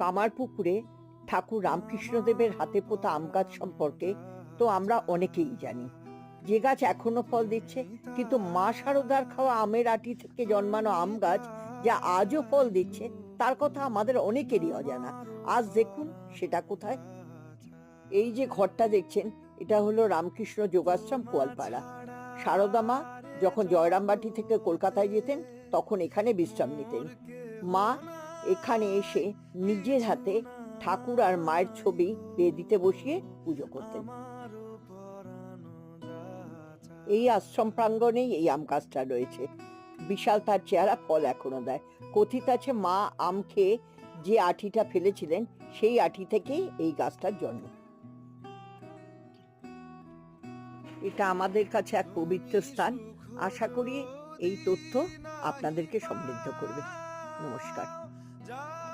কামারপুকুরে ঠাকুর রামকৃষ্ণদেবের হাতে পোতা আম গাছ সম্পর্কে তো আমরা অনেকেই জানি। যে গাছ এখনও ফল দিচ্ছে, কিন্তু মা শারদার খাওয়া আমের আটি থেকে জন্মানো আম গাছ যা আজও ফল দিচ্ছে, তার কথা আমাদের অনেকেরই অজানা। আজ দেখুন সেটা কোথায়। এই যে ঘরটা দেখছেন, এটা হলো রামকৃষ্ণ যোগাশ্রম কোয়ালপাড়া শারদা মা যখন জয়রামবাটি থেকে কলকাতায় যেতেন, তখন এখানে বিশ্রাম নিতেন। মা এখানে এসে নিজের হাতে ঠাকুর আর মায়ের ছবি বেদিতে বসিয়ে পুজো করতেন। এই আশ্রম প্রাঙ্গণেই এই আম গাছটা রয়েছে। বিশাল তার চেহারা ফল এখনও দেয়। কথিত আছে মা আম খেয়ে যে আঠিটা ফেলেছিলেন, সেই আঠি থেকেই এই গাছটার জন্ম। এটা আমাদের কাছে এক পবিত্র স্থান। আশা করি এই তথ্য আপনাদেরকে সমৃদ্ধ করবে। নমস্কার। 자.